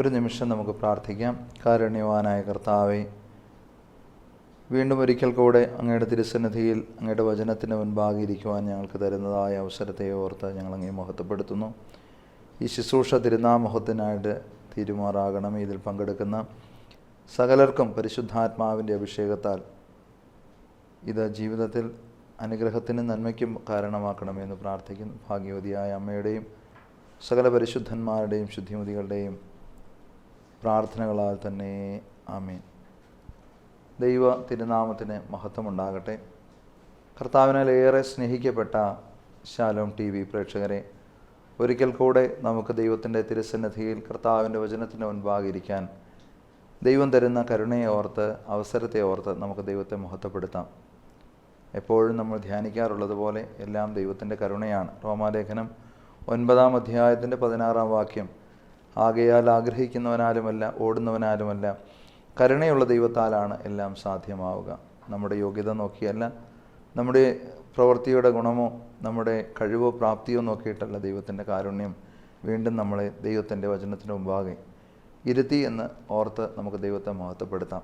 ഒരു നിമിഷം നമുക്ക് പ്രാർത്ഥിക്കാം. കാരുണ്യവാനായ കർത്താവെ വീണ്ടും ഒരിക്കൽ കൂടെ അങ്ങയുടെ തിരുസന്നിധിയിൽ അങ്ങയുടെ വചനത്തിന് മുൻപാകെ ഇരിക്കുവാൻ ഞങ്ങൾക്ക് തരുന്നതായ അവസരത്തെ ഓർത്ത് ഞങ്ങൾ അങ്ങേ മഹത്വപ്പെടുത്തുന്നു. ഈ ശുശ്രൂഷ തിരുനാമഹത്തിനായിട്ട് തീരുമാറാകണം. ഇതിൽ പങ്കെടുക്കുന്ന സകലർക്കും പരിശുദ്ധാത്മാവിന്റെ അഭിഷേകത്താൽ ഇത് ജീവിതത്തിൽ അനുഗ്രഹത്തിനും നന്മയ്ക്കും കാരണമാക്കണമെന്ന് പ്രാർത്ഥിക്കുന്നു. ഭാഗ്യവതിയായ അമ്മയുടെയും സകല പരിശുദ്ധന്മാരുടെയും ശുദ്ധിമതികളുടെയും പ്രാർത്ഥനകളാൽ തന്നെ. ആമീൻ. ദൈവ തിരുനാമത്തിന് മഹത്വമുണ്ടാകട്ടെ. കർത്താവിനാൽ ഏറെ സ്നേഹിക്കപ്പെട്ട ശാലോം ടി വി പ്രേക്ഷകരെ ഒരിക്കൽ കൂടെ നമുക്ക് ദൈവത്തിന്റെ തിരുസന്നിധിയിൽ കർത്താവിന്റെ വചനത്തിന് മുൻപാകെ ഇരിക്കാൻ ദൈവം തരുന്ന കരുണയെ ഓർത്ത് അവസരത്തെ ഓർത്ത് നമുക്ക് ദൈവത്തെ മഹത്വപ്പെടുത്താം. എപ്പോഴും നമ്മൾ ധ്യാനിക്കാറുള്ളതുപോലെ എല്ലാം ദൈവത്തിന്റെ കരുണയാണ്. റോമാലേഖനം ഒൻപതാം അധ്യായത്തിന്റെ പതിനാറാം വാക്യം ആകയാൽ ആഗ്രഹിക്കുന്നവനാലുമല്ല ഓടുന്നവനാലുമല്ല. കരുണയുള്ള ദൈവത്താലാണ് എല്ലാം സാധ്യമാവുക. നമ്മുടെ യോഗ്യത നോക്കിയല്ല നമ്മുടെ പ്രവൃത്തിയുടെ ഗുണമോ നമ്മുടെ കഴിവോ പ്രാപ്തിയോ നോക്കിയിട്ടല്ല ദൈവത്തിന്റെ കാരുണ്യം വീണ്ടും നമ്മളെ ദൈവത്തിന്റെ വചനത്തിന് മുമ്പാകെ ഇരുത്തി എന്ന് ഓർത്ത് നമുക്ക് ദൈവത്തെ മഹത്വപ്പെടുത്താം.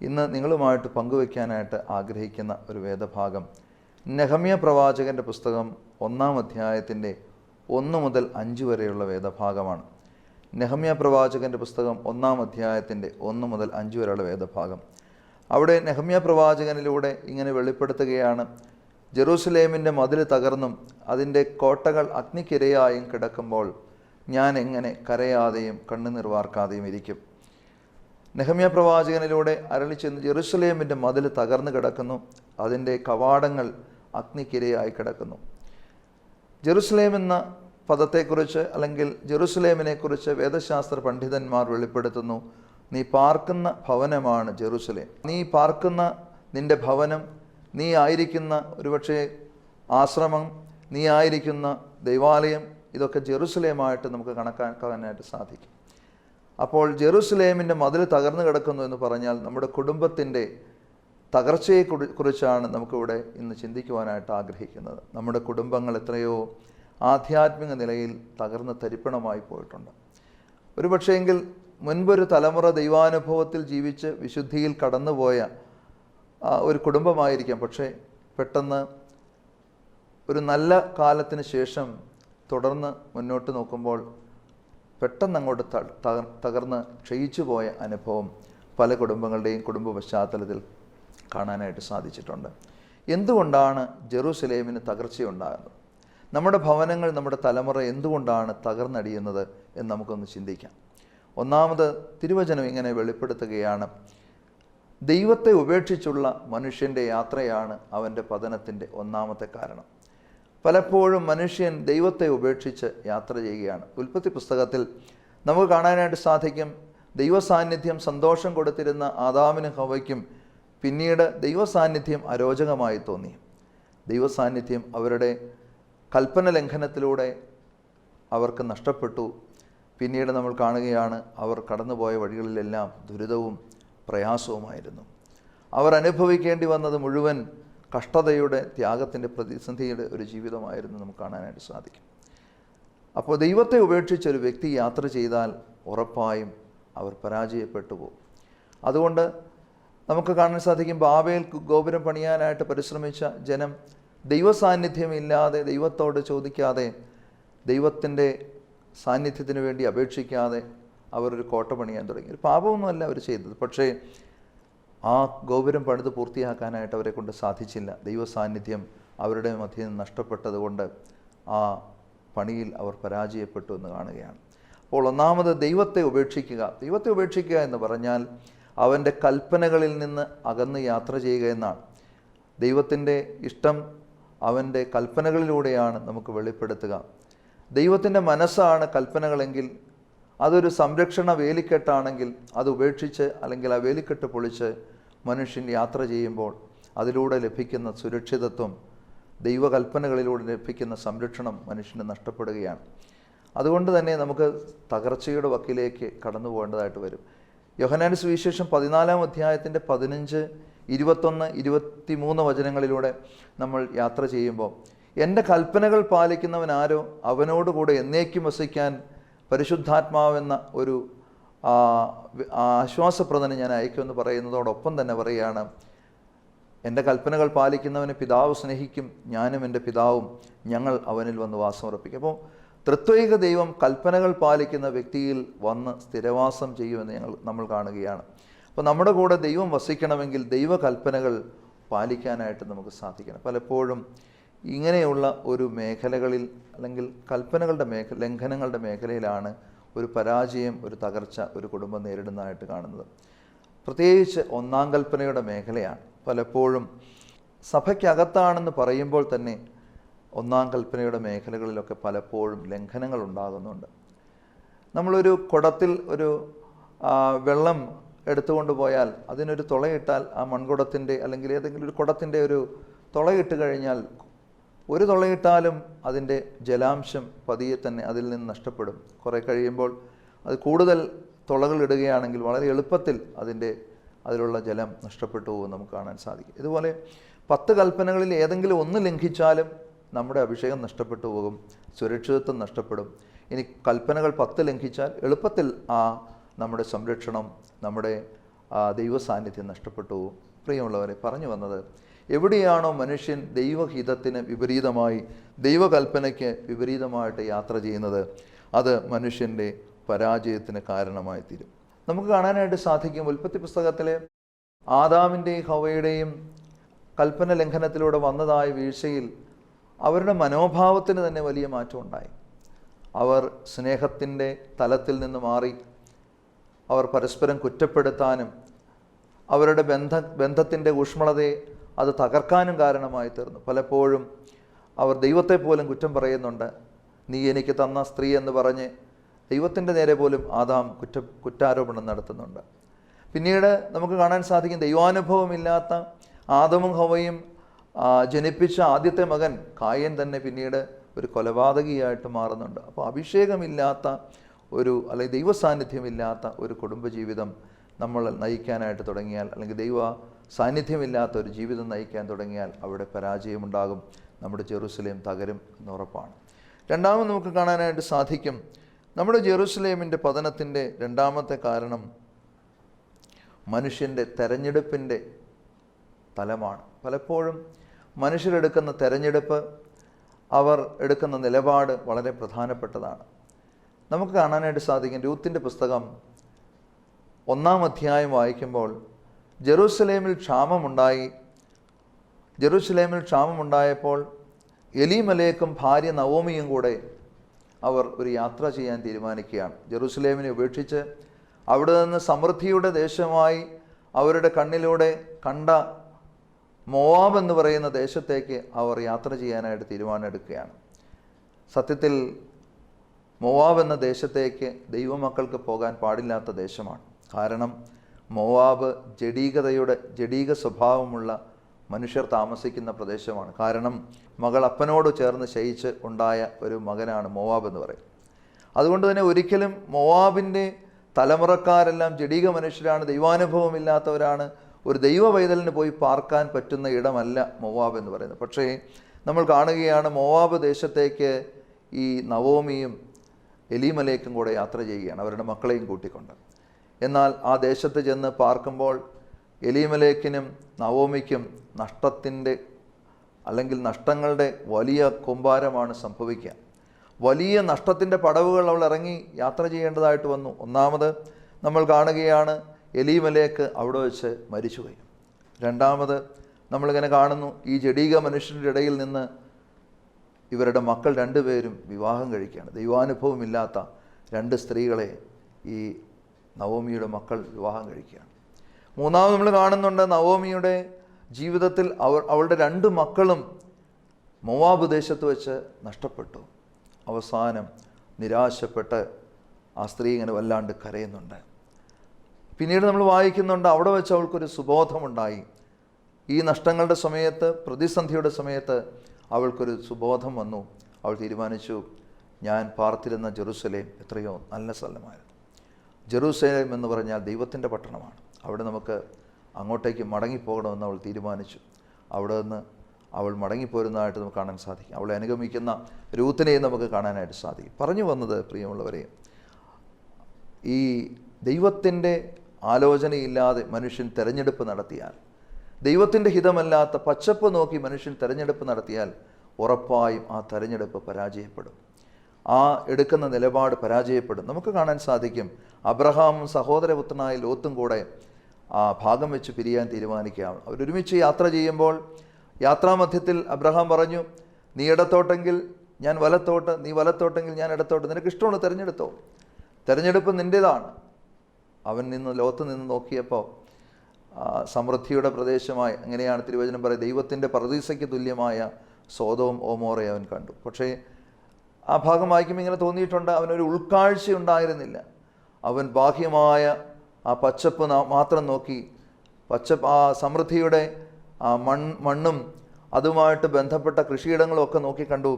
ഇന്ന് നിങ്ങളുമായിട്ട് പങ്കുവയ്ക്കാനായിട്ട് ആഗ്രഹിക്കുന്ന ഒരു വേദഭാഗം നെഹമ്യ പ്രവാചകന്റെ പുസ്തകം ഒന്നാം അധ്യായത്തിന്റെ ഒന്ന് മുതൽ അഞ്ച് വരെയുള്ള വേദഭാഗമാണ്. നെഹമ്യ പ്രവാചകന്റെ പുസ്തകം ഒന്നാം അധ്യായത്തിന്റെ ഒന്ന് മുതൽ അഞ്ച് വരെയുള്ള വേദഭാഗം. അവിടെ നെഹമ്യ പ്രവാചകനിലൂടെ ഇങ്ങനെ വെളിപ്പെടുത്തുകയാണ് ജെറൂസലേമിന്റെ മതിൽ തകർന്നും അതിന്റെ കോട്ടകൾ അഗ്നിക്കിരയായും കിടക്കുമ്പോൾ ഞാൻ എങ്ങനെ കരയാതെയും കണ്ണുനിർവാർക്കാതെയും ഇരിക്കും? നെഹമ്യ പ്രവാചകനിലൂടെ അരളിച്ചെന്ന് ജെറുസലേമിന്റെ മതിൽ തകർന്നു കിടക്കുന്നു അതിന്റെ കവാടങ്ങൾ അഗ്നിക്കിരയായി കിടക്കുന്നു. ജെറുസലേം എന്ന പദത്തെക്കുറിച്ച് അല്ലെങ്കിൽ ജെറുസലേമിനെക്കുറിച്ച് വേദശാസ്ത്ര പണ്ഡിതന്മാർ വെളിപ്പെടുത്തുന്നു നീ പാർക്കുന്ന ഭവനമാണ് ജെറുസലേം. നീ പാർക്കുന്ന നിന്റെ ഭവനം നീ ആയിരിക്കുന്ന ഒരുപക്ഷെ ആശ്രമം നീ ആയിരിക്കുന്ന ദൈവാലയം ഇതൊക്കെ ജെറുസലേമായിട്ട് നമുക്ക് കണക്കാക്കാനായിട്ട് സാധിക്കും. അപ്പോൾ ജെറുസലേമിന്റെ മതിൽ തകർന്നു കിടക്കുന്നു എന്ന് പറഞ്ഞാൽ നമ്മുടെ കുടുംബത്തിന്റെ തകർച്ചയെ കുറി- കുറിച്ചാണ് നമുക്കിവിടെ ഇന്ന് ചിന്തിക്കുവാനായിട്ട് ആഗ്രഹിക്കുന്നത്. നമ്മുടെ കുടുംബങ്ങൾ എത്രയോ ആധ്യാത്മിക നിലയിൽ തകർന്ന് തരിപ്പണമായി പോയിട്ടുണ്ട്. ഒരു പക്ഷേങ്കിൽ മുൻപൊരു തലമുറ ദൈവാനുഭവത്തിൽ ജീവിച്ച് വിശുദ്ധിയിൽ കടന്നുപോയ ഒരു കുടുംബമായിരിക്കാം. പക്ഷേ പെട്ടെന്ന് ഒരു നല്ല കാലത്തിന് ശേഷം തുടർന്ന് മുന്നോട്ട് നോക്കുമ്പോൾ പെട്ടെന്ന് അങ്ങോട്ട് തകർന്ന് ക്ഷയിച്ചു പോയ അനുഭവം പല കുടുംബങ്ങളുടെയും കുടുംബ പശ്ചാത്തലത്തിൽ കാണാനായിട്ട് സാധിച്ചിട്ടുണ്ട്. എന്തുകൊണ്ടാണ് ജെറൂസലേമിന് തകർച്ചയുണ്ടാകുന്നത്? നമ്മുടെ ഭവനങ്ങൾ നമ്മുടെ തലമുറ എന്തുകൊണ്ടാണ് തകർന്നടിയുന്നത് എന്ന് നമുക്കൊന്ന് ചിന്തിക്കാം. ഒന്നാമത് തിരുവചനം ഇങ്ങനെ വെളിപ്പെടുത്തുകയാണ് ദൈവത്തെ ഉപേക്ഷിച്ചുള്ള മനുഷ്യന്റെ യാത്രയാണ് അവന്റെ പതനത്തിന്റെ ഒന്നാമത്തെ കാരണം. പലപ്പോഴും മനുഷ്യൻ ദൈവത്തെ ഉപേക്ഷിച്ച് യാത്ര ചെയ്യുകയാണ്. ഉൽപ്പത്തി പുസ്തകത്തിൽ നമുക്ക് കാണാനായിട്ട് സാധിക്കും ദൈവസാന്നിധ്യം സന്തോഷം കൊടുത്തിരുന്ന ആദാമിനും ഹവയ്ക്കും പിന്നീട് ദൈവസാന്നിധ്യം അരോചകമായി തോന്നി. ദൈവസാന്നിധ്യം അവരുടെ കൽപ്പന ലംഘനത്തിലൂടെ അവർക്ക് നഷ്ടപ്പെട്ടു. പിന്നീട് നമ്മൾ കാണുകയാണ് അവർ കടന്നുപോയ വഴികളിലെല്ലാം ദുരിതവും പ്രയാസവുമായിരുന്നു. അവർ അനുഭവിക്കേണ്ടി വന്നത് മുഴുവൻ കഷ്ടതയുടെ ത്യാഗത്തിന്റെ പ്രതിസന്ധിയുടെ ഒരു ജീവിതമായിരുന്നു നമുക്ക് കാണാനായിട്ട് സാധിക്കും. അപ്പോൾ ദൈവത്തെ ഉപേക്ഷിച്ചൊരു വ്യക്തി യാത്ര ചെയ്താൽ ഉറപ്പായും അവർ പരാജയപ്പെട്ടു പോകും. അതുകൊണ്ട് നമുക്ക് കാണാൻ സാധിക്കും ബാബേൽ ഗോപുരം പണിയാനായിട്ട് പരിശ്രമിച്ച ജനം ദൈവസാന്നിധ്യമില്ലാതെ ദൈവത്തോട് ചോദിക്കാതെ ദൈവത്തിന്റെ സാന്നിധ്യത്തിന് വേണ്ടി അപേക്ഷിക്കാതെ അവർ ഒരു കോട്ട പണിയാൻ തുടങ്ങി. ഒരു പാപമൊന്നുമല്ല അവർ ചെയ്തത്. പക്ഷേ ആ ഗോപുരം പണിത് പൂർത്തിയാക്കാനായിട്ട് അവരെ കൊണ്ട് സാധിച്ചില്ല. ദൈവ സാന്നിധ്യം അവരുടെ മധ്യയിൽ നിന്ന് നഷ്ടപ്പെട്ടതുകൊണ്ട് ആ പണിയിൽ അവർ പരാജയപ്പെട്ടു എന്ന് കാണുകയാണ്. അപ്പോൾ ഒന്നാമത് ദൈവത്തെ ഉപേക്ഷിക്കുക. ദൈവത്തെ ഉപേക്ഷിക്കുക എന്ന് പറഞ്ഞാൽ അവന്റെ കൽപ്പനകളിൽ നിന്ന് അകന്ന് യാത്ര ചെയ്യുക എന്നാണ്. ദൈവത്തിന്റെ ഇഷ്ടം അവന്റെ കൽപ്പനകളിലൂടെയാണ് നമുക്ക് വെളിപ്പെടുത്തുക. ദൈവത്തിന്റെ മനസ്സാണ് കൽപ്പനകളെങ്കിൽ അതൊരു സംരക്ഷണ വേലിക്കെട്ടാണെങ്കിൽ അത് ഉപേക്ഷിച്ച് അല്ലെങ്കിൽ ആ വേലിക്കെട്ട് പൊളിച്ച് മനുഷ്യൻ യാത്ര ചെയ്യുമ്പോൾ അതിലൂടെ ലഭിക്കുന്ന സുരക്ഷിതത്വം ദൈവകൽപ്പനകളിലൂടെ ലഭിക്കുന്ന സംരക്ഷണം മനുഷ്യന് നഷ്ടപ്പെടുകയാണ്. അതുകൊണ്ട് തന്നെ നമുക്ക് തകർച്ചയുടെ വക്കിലേക്ക് കടന്നു പോകേണ്ടതായിട്ട് വരും. യോഹനാന്റെ സുവിശേഷം പതിനാലാം അധ്യായത്തിന്റെ പതിനഞ്ച് ഇരുപത്തൊന്ന് ഇരുപത്തി മൂന്ന് വചനങ്ങളിലൂടെ നമ്മൾ യാത്ര ചെയ്യുമ്പോൾ എന്റെ കൽപ്പനകൾ പാലിക്കുന്നവൻ ആരോ? അവനോടുകൂടെ എന്നേക്കും വസിക്കാൻ പരിശുദ്ധാത്മാവെന്ന ഒരു ആശ്വാസപ്രദന ഞാൻ അയക്കുമെന്ന് പറയുന്നതോടൊപ്പം തന്നെ പറയുകയാണ് എന്റെ കൽപ്പനകൾ പാലിക്കുന്നവനെ പിതാവ് സ്നേഹിക്കും ഞാനും എന്റെ പിതാവും ഞങ്ങൾ അവനിൽ വന്ന് വാസമുറപ്പിക്കും. അപ്പോൾ തൃത്വൈക ദൈവം കൽപ്പനകൾ പാലിക്കുന്ന വ്യക്തിയിൽ വന്ന് സ്ഥിരവാസം ചെയ്യുമെന്ന് ഞങ്ങൾ നമ്മൾ കാണുകയാണ്. അപ്പോൾ നമ്മുടെ കൂടെ ദൈവം വസിക്കണമെങ്കിൽ ദൈവകൽപ്പനകൾ പാലിക്കാനായിട്ട് നമുക്ക് സാധിക്കണം. പലപ്പോഴും ഇങ്ങനെയുള്ള ഒരു മേഖലകളിൽ അല്ലെങ്കിൽ കൽപ്പനകളുടെ മേഖ ലംഘനങ്ങളുടെ മേഖലയിലാണ് ഒരു പരാജയം ഒരു തകർച്ച ഒരു കുടുംബം നേരിടുന്നതായിട്ട് കാണുന്നത്. പ്രത്യേകിച്ച് ഒന്നാം കൽപ്പനയുടെ മേഖലയാണ്. പലപ്പോഴും സഭയ്ക്കകത്താണെന്ന് പറയുമ്പോൾ തന്നെ ഒന്നാം കൽപ്പനയുടെ മേഖലകളിലൊക്കെ പലപ്പോഴും ലംഘനങ്ങൾ ഉണ്ടാകുന്നുണ്ട്. നമ്മളൊരു കുടത്തിൽ ഒരു വെള്ളം എടുത്തുകൊണ്ട് പോയാൽ അതിനൊരു തുളയിട്ടാൽ ആ മൺകുടത്തിന്റെ അല്ലെങ്കിൽ ഏതെങ്കിലും ഒരു കുടത്തിന്റെ ഒരു തുളയിട്ട് കഴിഞ്ഞാൽ ഒരു തുളയിട്ടാലും അതിന്റെ ജലാംശം പതിയെ തന്നെ അതിൽ നിന്ന് നഷ്ടപ്പെടും. കുറേ കഴിയുമ്പോൾ അത് കൂടുതൽ തുളകൾ ഇടുകയാണെങ്കിൽ വളരെ എളുപ്പത്തിൽ അതിന്റെ അതിലുള്ള ജലം നഷ്ടപ്പെട്ടു പോകും നമുക്ക് കാണാൻ സാധിക്കും. ഇതുപോലെ പത്ത് കൽപ്പനകളിൽ ഏതെങ്കിലും ഒന്ന് ലംഘിച്ചാലും നമ്മുടെ അഭിഷേകം നഷ്ടപ്പെട്ടു പോകും സുരക്ഷിതത്വം നഷ്ടപ്പെടും. ഇനി കൽപ്പനകൾ പത്ത് ലംഘിച്ചാൽ എളുപ്പത്തിൽ ആ നമ്മുടെ സംരക്ഷണം നമ്മുടെ ദൈവ സാന്നിധ്യം നഷ്ടപ്പെട്ടു പോകും. പ്രിയമുള്ളവരെ പറഞ്ഞു വന്നത് എവിടെയാണോ മനുഷ്യൻ ദൈവഹിതത്തിന് വിപരീതമായി ദൈവകൽപ്പനയ്ക്ക് വിപരീതമായിട്ട് യാത്ര ചെയ്യുന്നത് അത് മനുഷ്യന്റെ പരാജയത്തിന് കാരണമായി തീരും. നമുക്ക് കാണാനായിട്ട് സാധിക്കും ഉൽപ്പത്തി പുസ്തകത്തിലെ ആദാമിന്റെയും ഹവയുടെയും കൽപ്പന ലംഘനത്തിലൂടെ വന്നതായ വീഴ്ചയിൽ അവരുടെ മനോഭാവത്തിന് തന്നെ വലിയ മാറ്റം ഉണ്ടായി. അവർ സ്നേഹത്തിന്റെ തലത്തിൽ നിന്ന് മാറി അവർ പരസ്പരം കുറ്റപ്പെടുത്താനും അവരുടെ ബന്ധ ബന്ധത്തിന്റെ ഊഷ്മളതയെ അത് തകർക്കാനും കാരണമായി തീർന്നു. പലപ്പോഴും അവർ ദൈവത്തെ പോലും കുറ്റം പറയുന്നുണ്ട്. നീ എനിക്ക് തന്ന സ്ത്രീ എന്ന് പറഞ്ഞ് ദൈവത്തിന്റെ നേരെ പോലും ആദാം കുറ്റ കുറ്റാരോപണം നടത്തുന്നുണ്ട്. പിന്നീട് നമുക്ക് കാണാൻ സാധിക്കും ദൈവാനുഭവമില്ലാത്ത ആദമും ഹവയും ജനിപ്പിച്ച ആദ്യത്തെ മകൻ കായൻ തന്നെ പിന്നീട് ഒരു കൊലപാതകിയായിട്ട് മാറുന്നുണ്ട്. അപ്പോൾ അഭിഷേകമില്ലാത്ത ഒരു അല്ലെങ്കിൽ ദൈവ സാന്നിധ്യമില്ലാത്ത ഒരു കുടുംബജീവിതം നമ്മൾ നയിക്കാനായിട്ട് തുടങ്ങിയാൽ അല്ലെങ്കിൽ ദൈവ സാന്നിധ്യമില്ലാത്ത ഒരു ജീവിതം നയിക്കാൻ തുടങ്ങിയാൽ അവിടെ പരാജയമുണ്ടാകും. നമ്മുടെ ജെറുസലേം തകരും എന്ന് ഉറപ്പാണ്. രണ്ടാമത് നമുക്ക് കാണാനായിട്ട് സാധിക്കും നമ്മുടെ ജെറുസലേമിന്റെ പതനത്തിന്റെ രണ്ടാമത്തെ കാരണം മനുഷ്യന്റെ തെരഞ്ഞെടുപ്പിന്റെ തലമാണ്. പലപ്പോഴും മനുഷ്യരെടുക്കുന്ന തെരഞ്ഞെടുപ്പ് അവർ എടുക്കുന്ന നിലപാട് വളരെ പ്രധാനപ്പെട്ടതാണ്. നമുക്ക് കാണാനായിട്ട് സാധിക്കും രൂത്തിന്റെ പുസ്തകം ഒന്നാം അധ്യായം വായിക്കുമ്പോൾ ജെറൂസലേമിൽ ക്ഷാമമുണ്ടായി. ജെറൂസലേമിൽ ക്ഷാമമുണ്ടായപ്പോൾ എലിമലേക്കും ഭാര്യ നവോമിയും കൂടെ അവർ ഒരു യാത്ര ചെയ്യാൻ തീരുമാനിക്കുകയാണ്. ജെറൂസലേമിനെ ഉപേക്ഷിച്ച് അവിടെ നിന്ന് സമൃദ്ധിയുടെ ദേശമായി അവരുടെ കണ്ണിലൂടെ കണ്ട മോവാബ് എന്ന് പറയുന്ന ദേശത്തേക്ക് അവർ യാത്ര ചെയ്യാനായിട്ട് തീരുമാനമെടുക്കുകയാണ്. സത്യത്തിൽ മോവാബ് എന്ന ദേശത്തേക്ക് ദൈവമക്കൾക്ക് പോകാൻ പാടില്ലാത്ത ദേശമാണ്. കാരണം മോവാബ് ജഡീകതയുടെ ജഡീക സ്വഭാവമുള്ള മനുഷ്യർ താമസിക്കുന്ന പ്രദേശമാണ്. കാരണം മകൾ അപ്പനോട് ചേർന്ന് ശയിച്ച് ഉണ്ടായ ഒരു മകനാണ് മോവാബ് എന്ന് പറയും. അതുകൊണ്ട് തന്നെ ഒരിക്കലും മോവാബിന്റെ തലമുറക്കാരെല്ലാം ജഡീക മനുഷ്യരാണ് ദൈവാനുഭവമില്ലാത്തവരാണ് ഒരു ദൈവ പൈതലിന് പോയി പാർക്കാൻ പറ്റുന്ന ഇടമല്ല മോവാബ് എന്ന് പറയുന്നത്. പക്ഷേ നമ്മൾ കാണുകയാണ് മോവാബ് ദേശത്തേക്ക് ഈ നവോമിയും എലിമലേക്കും കൂടെ യാത്ര ചെയ്യുകയാണ് അവരുടെ മക്കളെയും കൂട്ടിക്കൊണ്ട്. എന്നാൽ ആ ദേശത്ത് ചെന്ന് പാർക്കുമ്പോൾ എലിമലേക്കിനും നവോമിക്കും നഷ്ടത്തിന്റെ അല്ലെങ്കിൽ നഷ്ടങ്ങളുടെ വലിയ കൊമ്പാരമാണ് സംഭവിക്കുക. വലിയ നഷ്ടത്തിന്റെ പടവുകൾ അവൾ ഇറങ്ങി യാത്ര ചെയ്യേണ്ടതായിട്ട് വന്നു. ഒന്നാമത് നമ്മൾ കാണുകയാണ് എലീമലേക്ക് അവിടെ വെച്ച് മരിച്ചുപോയി. രണ്ടാമത് നമ്മളിങ്ങനെ കാണുന്നു ഈ ജഡീക മനുഷ്യരുടെ ഇടയിൽ നിന്ന് ഇവരുടെ മക്കൾ രണ്ടുപേരും വിവാഹം കഴിക്കുകയാണ്. ദൈവാനുഭവമില്ലാത്ത രണ്ട് സ്ത്രീകളെ ഈ നവോമിയുടെ മക്കൾ വിവാഹം കഴിക്കുകയാണ്. മൂന്നാമത് നമ്മൾ കാണുന്നുണ്ട് നവോമിയുടെ ജീവിതത്തിൽ അവർ അവളുടെ രണ്ട് മക്കളും മോവാബ് ദേശത്ത് വെച്ച് നഷ്ടപ്പെട്ടു. അവസാനം നിരാശപ്പെട്ട് ആ സ്ത്രീ ഇങ്ങനെ വല്ലാണ്ട് കരയുന്നുണ്ട്. പിന്നീട് നമ്മൾ വായിക്കുന്നുണ്ട് അവിടെ വെച്ച് അവൾക്കൊരു സുബോധമുണ്ടായി. ഈ നഷ്ടങ്ങളുടെ സമയത്ത് പ്രതിസന്ധിയുടെ സമയത്ത് അവൾക്കൊരു സുബോധം വന്നു. അവൾ തീരുമാനിച്ചു ഞാൻ പാർത്തിരുന്ന ജെറുസലേം എത്രയോ നല്ല സ്ഥലമായിരുന്നു. ജെറുസലേം എന്ന് പറഞ്ഞാൽ ദൈവത്തിന്റെ പട്ടണമാണ്. അവിടെ നമുക്ക് അങ്ങോട്ടേക്ക് മടങ്ങിപ്പോകണമെന്ന് അവൾ തീരുമാനിച്ചു. അവിടെ നിന്ന് അവൾ മടങ്ങിപ്പോരുന്നതായിട്ട് നമുക്ക് കാണാൻ സാധിക്കും. അവളെ അനുഗമിക്കുന്ന രൂത്തിനെയും നമുക്ക് കാണാനായിട്ട് സാധിക്കും. പറഞ്ഞു വന്നത് പ്രിയമുള്ളവരെ ഈ ദൈവത്തിന്റെ ആലോചനയില്ലാതെ മനുഷ്യൻ തിരഞ്ഞെടുപ്പ് നടത്തിയാൽ ദൈവത്തിന്റെ ഹിതമല്ലാത്ത പച്ചപ്പ് നോക്കി മനുഷ്യൻ തിരഞ്ഞെടുപ്പ് നടത്തിയാൽ ഉറപ്പായും ആ തെരഞ്ഞെടുപ്പ് പരാജയപ്പെടും. ആ എടുക്കുന്ന നിലപാട് പരാജയപ്പെടും. നമുക്ക് കാണാൻ സാധിക്കും അബ്രഹാം സഹോദരപുത്രനായ ലോത്തും കൂടെ ആ ഭാഗം വെച്ച് പിരിയാൻ തീരുമാനിക്കുകയാണ്. അവരൊരുമിച്ച് യാത്ര ചെയ്യുമ്പോൾ യാത്രാമധ്യത്തിൽ അബ്രഹാം പറഞ്ഞു നീ ഇടത്തോട്ടെങ്കിൽ ഞാൻ വലത്തോട്ട് നീ വലത്തോട്ടെങ്കിൽ ഞാൻ ഇടത്തോട്ട്. നിനക്ക് ഇഷ്ടമാണ് തിരഞ്ഞെടുത്തോ? തിരഞ്ഞെടുപ്പ് നിന്റേതാണ്. അവൻ നിന്ന് ലോകത്ത് നിന്ന് നോക്കിയപ്പോൾ സമൃദ്ധിയുടെ പ്രദേശമായി അങ്ങനെയാണ് തിരുവചനം പറയുന്നത് ദൈവത്തിന്റെ പ്രതീസയ്ക്ക് തുല്യമായ സ്വതവും ഓമോറെ അവൻ കണ്ടു. പക്ഷേ ആ ഭാഗം വായിക്കുമ്പോൾ ഇങ്ങനെ തോന്നിയിട്ടുണ്ട് അവനൊരു ഉൾക്കാഴ്ച ഉണ്ടായിരുന്നില്ല. അവൻ ബാഹ്യമായ ആ പച്ചപ്പ് മാത്രം നോക്കി പച്ചപ്പ് ആ സമൃദ്ധിയുടെ ആ മൺ മണ്ണും അതുമായിട്ട് ബന്ധപ്പെട്ട കൃഷിയിടങ്ങളും ഒക്കെ നോക്കി കണ്ടു.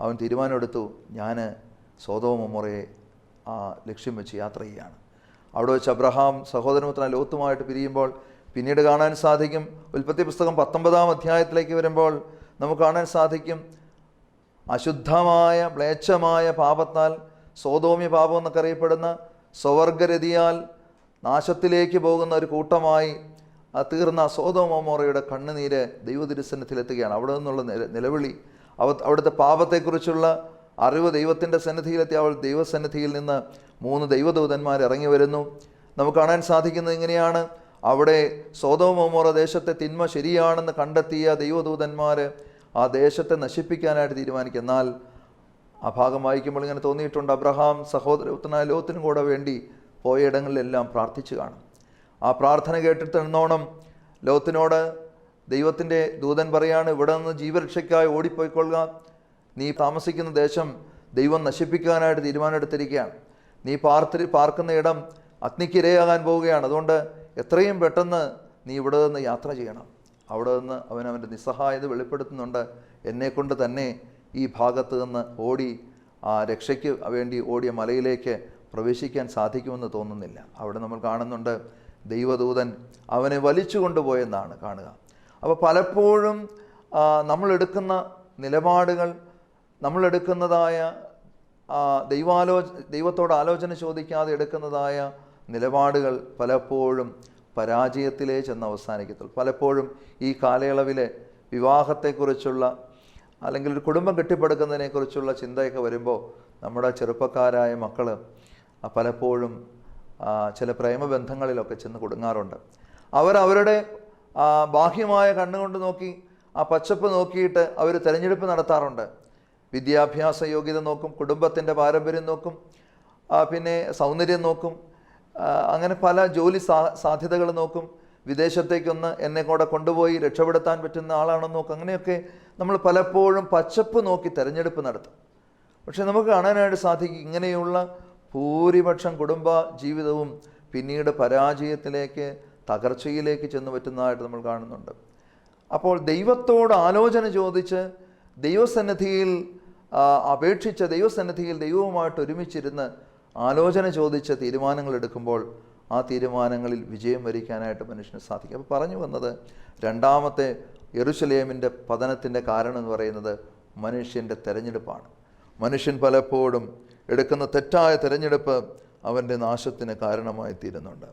അവൻ തീരുമാനമെടുത്തു ഞാൻ സ്വതോമൊറയെ ആ ലക്ഷ്യം വെച്ച് യാത്ര ചെയ്യുകയാണ്. അവിടെ വെച്ച് അബ്രഹാം സഹോദരപുത്രൻ ലോത്തുമായിട്ട് പിരിയുമ്പോൾ പിന്നീട് കാണാൻ സാധിക്കും. ഉൽപ്പത്തി പുസ്തകം പത്തൊമ്പതാം അധ്യായത്തിലേക്ക് വരുമ്പോൾ നമുക്ക് കാണാൻ സാധിക്കും. അശുദ്ധമായ മ്ലേച്ഛമായ പാപത്താൽ സോതോമ്യ പാപം എന്നൊക്കെ അറിയപ്പെടുന്ന സ്വവർഗരതിയാൽ നാശത്തിലേക്ക് പോകുന്ന ഒരു കൂട്ടമായി തീർന്ന സോതോമോറയുടെ കണ്ണുനീര് ദൈവതിരുസന്നിധിയിലെത്തുകയാണ് അവിടെ നിന്നുള്ള നില നിലവിളി അവ അവിടുത്തെ പാപത്തെക്കുറിച്ചുള്ള അറിവ് ദൈവത്തിന്റെ സന്നിധിയിലെത്തി അവൾ ദൈവസന്നിധിയിൽ നിന്ന് മൂന്ന് ദൈവദൂതന്മാർ ഇറങ്ങി വരുന്നു. നമുക്ക് കാണാൻ സാധിക്കുന്നത് ഇങ്ങനെയാണ്. അവിടെ സോതോമോമോറ ദേശത്തെ തിന്മ ശരിയാണെന്ന് കണ്ടെത്തിയ ദൈവദൂതന്മാർ ആ ദേശത്തെ നശിപ്പിക്കാനായിട്ട് തീരുമാനിക്കും. എന്നാൽ ആ ഭാഗം വായിക്കുമ്പോൾ ഇങ്ങനെ തോന്നിയിട്ടുണ്ട്. അബ്രഹാം സഹോദരത്തിനായ ലോകത്തിനും കൂടെ വേണ്ടി പോയ ഇടങ്ങളിലെല്ലാം പ്രാർത്ഥിച്ചു കാണും. ആ പ്രാർത്ഥന കേട്ടിട്ട് എന്നോണം ലോകത്തിനോട് ദൈവത്തിന്റെ ദൂതൻ പറയാണ് ഇവിടെ നിന്ന് ജീവരക്ഷയ്ക്കായി ഓടിപ്പോയിക്കൊള്ളുക. നീ താമസിക്കുന്ന ദേശം ദൈവം നശിപ്പിക്കാനായിട്ട് തീരുമാനമെടുത്തിരിക്കുകയാണ്. നീ പാർത്തി പാർക്കുന്ന ഇടം അഗ്നിക്കിരയാകാൻ പോവുകയാണ്. അതുകൊണ്ട് എത്രയും പെട്ടെന്ന് നീ ഇവിടെ നിന്ന് യാത്ര ചെയ്യണം. അവിടെ നിന്ന് അവൻ അവന്റെ നിസ്സഹായത വെളിപ്പെടുത്തുന്നുണ്ട്. എന്നെക്കൊണ്ട് തന്നെ ഈ ഭാഗത്ത് നിന്ന് ഓടി ആ രക്ഷയ്ക്ക് വേണ്ടി ഓടിയ മലയിലേക്ക് പ്രവേശിക്കാൻ സാധിക്കുമെന്ന് തോന്നുന്നില്ല. അവിടെ നമ്മൾ കാണുന്നുണ്ട് ദൈവദൂതൻ അവനെ വലിച്ചു കൊണ്ടുപോയെന്നാണ് കാണുക. അപ്പോൾ പലപ്പോഴും നമ്മളെടുക്കുന്ന നിലപാടുകൾ നമ്മളെടുക്കുന്നതായ ദൈവാലോ ദൈവത്തോട് ആലോചന ചോദിക്കാതെ എടുക്കുന്നതായ നിലപാടുകൾ പലപ്പോഴും പരാജയത്തിലേ ചെന്ന് അവസാനിക്കത്തുള്ളൂ പലപ്പോഴും ഈ കാലയളവിലെ വിവാഹത്തെക്കുറിച്ചുള്ള അല്ലെങ്കിൽ ഒരു കുടുംബം കെട്ടിപ്പടുക്കുന്നതിനെക്കുറിച്ചുള്ള ചിന്തയൊക്കെ വരുമ്പോൾ നമ്മുടെ ചെറുപ്പക്കാരായ മക്കൾ പലപ്പോഴും ചില പ്രേമബന്ധങ്ങളിലൊക്കെ ചെന്ന് കൊടുങ്ങാറുണ്ട്. അവരവരുടെ ബാഹ്യമായ കണ്ണുകൊണ്ട് നോക്കി ആ പച്ചപ്പ് നോക്കിയിട്ട് അവർ തിരഞ്ഞെടുപ്പ് നടത്താറുണ്ട്. വിദ്യാഭ്യാസ യോഗ്യത നോക്കും കുടുംബത്തിന്റെ പാരമ്പര്യം നോക്കും പിന്നെ സൗന്ദര്യം നോക്കും അങ്ങനെ പല ജോലി സാ സാധ്യതകൾ നോക്കും. വിദേശത്തേക്കൊന്ന് എന്നെ കൂടെ കൊണ്ടുപോയി രക്ഷപ്പെടുത്താൻ പറ്റുന്ന ആളാണെന്ന് നോക്കും. അങ്ങനെയൊക്കെ നമ്മൾ പലപ്പോഴും പച്ചപ്പ് നോക്കി തിരഞ്ഞെടുപ്പ് നടത്തും. പക്ഷെ നമുക്ക് കാണാനായിട്ട് സാധിക്കും ഇങ്ങനെയുള്ള ഭൂരിപക്ഷം കുടുംബ ജീവിതവും പിന്നീട് പരാജയത്തിലേക്ക് തകർച്ചയിലേക്ക് ചെന്ന് പറ്റുന്നതായിട്ട് നമ്മൾ കാണുന്നുണ്ട്. അപ്പോൾ ദൈവത്തോട് ആലോചന ചോദിച്ച് ദൈവസന്നിധിയിൽ അപേക്ഷിച്ച് ദൈവസന്നിധിയിൽ ദൈവവുമായിട്ട് ഒരുമിച്ചിരുന്ന് ആലോചന ചോദിച്ച തീരുമാനങ്ങൾ എടുക്കുമ്പോൾ ആ തീരുമാനങ്ങളിൽ വിജയം വരിക്കാനായിട്ട് മനുഷ്യന് സാധിക്കും. അപ്പോൾ പറഞ്ഞു വന്നത് രണ്ടാമത്തെ യെറുശലേമിന്റെ പതനത്തിന്റെ കാരണം എന്ന് പറയുന്നത് മനുഷ്യന്റെ തെരഞ്ഞെടുപ്പാണ്. മനുഷ്യൻ പലപ്പോഴും എടുക്കുന്ന തെറ്റായ തിരഞ്ഞെടുപ്പ് അവന്റെ നാശത്തിന് കാരണമായി തീരുന്നുണ്ട്.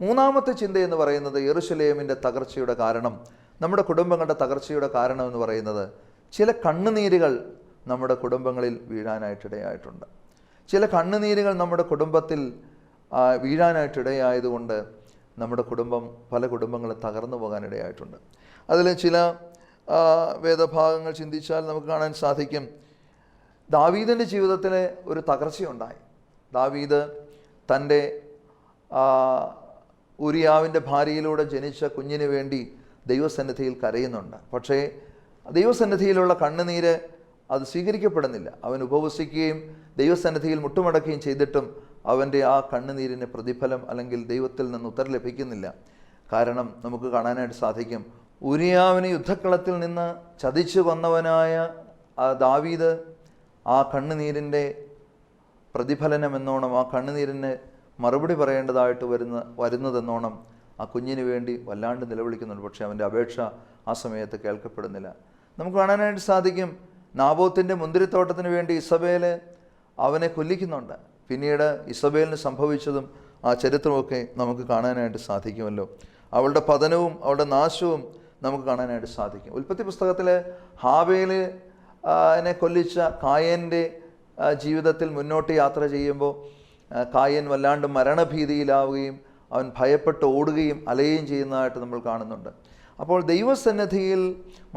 മൂന്നാമത്തെ ചിന്ത എന്ന് പറയുന്നത് യെറുശലേമിന്റെ തകർച്ചയുടെ കാരണം നമ്മുടെ കുടുംബങ്ങളുടെ തകർച്ചയുടെ കാരണം എന്ന് പറയുന്നത് ചില കണ്ണുനീരുകൾ നമ്മുടെ കുടുംബങ്ങളിൽ വീഴാനായിട്ടിടയായിട്ടുണ്ട്. ചില കണ്ണുനീരുകൾ നമ്മുടെ കുടുംബത്തിൽ വീഴാനായിട്ടിടയായതുകൊണ്ട് നമ്മുടെ കുടുംബം പല കുടുംബങ്ങളും തകർന്നു പോകാനിടയായിട്ടുണ്ട്. അതിൽ ചില വേദഭാഗങ്ങൾ ചിന്തിച്ചാൽ നമുക്ക് കാണാൻ സാധിക്കും ദാവീദിന്റെ ജീവിതത്തിൽ ഒരു തകർച്ചയുണ്ടായി. ദാവീദ് തന്റെ ഉരിയാവിന്റെ ഭാര്യയിലൂടെ ജനിച്ച കുഞ്ഞിന് വേണ്ടി ദൈവസന്നിധിയിൽ കരയുന്നുണ്ട്. പക്ഷേ ദൈവസന്നിധിയിലുള്ള കണ്ണുനീര് അത് സ്വീകരിക്കപ്പെടുന്നില്ല. അവൻ ഉപവസിക്കുകയും ദൈവസന്നിധിയിൽ മുട്ടുമടക്കുകയും ചെയ്തിട്ടും അവന്റെ ആ കണ്ണുനീരിന് പ്രതിഫലം അല്ലെങ്കിൽ ദൈവത്തിൽ നിന്ന് ഉത്തരം ലഭിക്കുന്നില്ല. കാരണം നമുക്ക് കാണാനായിട്ട് സാധിക്കും ഉരിയാവിനെ യുദ്ധക്കളത്തിൽ നിന്ന് ചതിച്ചു വന്നവനായ ദാവീദ് ആ കണ്ണുനീരിന്റെ പ്രതിഫലനം എന്നോണം ആ കണ്ണുനീരിന് മറുപടി പറയേണ്ടതായിട്ട് വരുന്ന വരുന്നതെന്നോണം ആ കുഞ്ഞിന് വേണ്ടി വല്ലാണ്ട് നിലവിളിക്കുന്നുണ്ട് പക്ഷേ അവന്റെ അപേക്ഷ ആ സമയത്ത് കേൾക്കപ്പെടുന്നില്ല. നമുക്ക് കാണാനായിട്ട് സാധിക്കും നാബോത്തിന്റെ മുന്തിരിത്തോട്ടത്തിന് വേണ്ടി ഇസബേൽ അവനെ കൊല്ലിക്കുന്നുണ്ട്. പിന്നീട് ഇസബേലിന് സംഭവിച്ചതും ആ ചരിത്രമൊക്കെ നമുക്ക് കാണാനായിട്ട് സാധിക്കുമല്ലോ. അവളുടെ പതനവും അവളുടെ നാശവും നമുക്ക് കാണാനായിട്ട് സാധിക്കും. ഉൽപ്പത്തി പുസ്തകത്തിൽ ഹാവേൽ എന്നെ കൊല്ലിച്ച കായന്റെ ജീവിതത്തിൽ മുന്നോട്ട് യാത്ര ചെയ്യുമ്പോൾ കായൻ വല്ലാണ്ട് മരണഭീതിയിലാവുകയും അവൻ ഭയപ്പെട്ട് ഓടുകയും അലയുകയും ചെയ്യുന്നതായിട്ട് നമ്മൾ കാണുന്നുണ്ട്. അപ്പോൾ ദൈവസന്നിധിയിൽ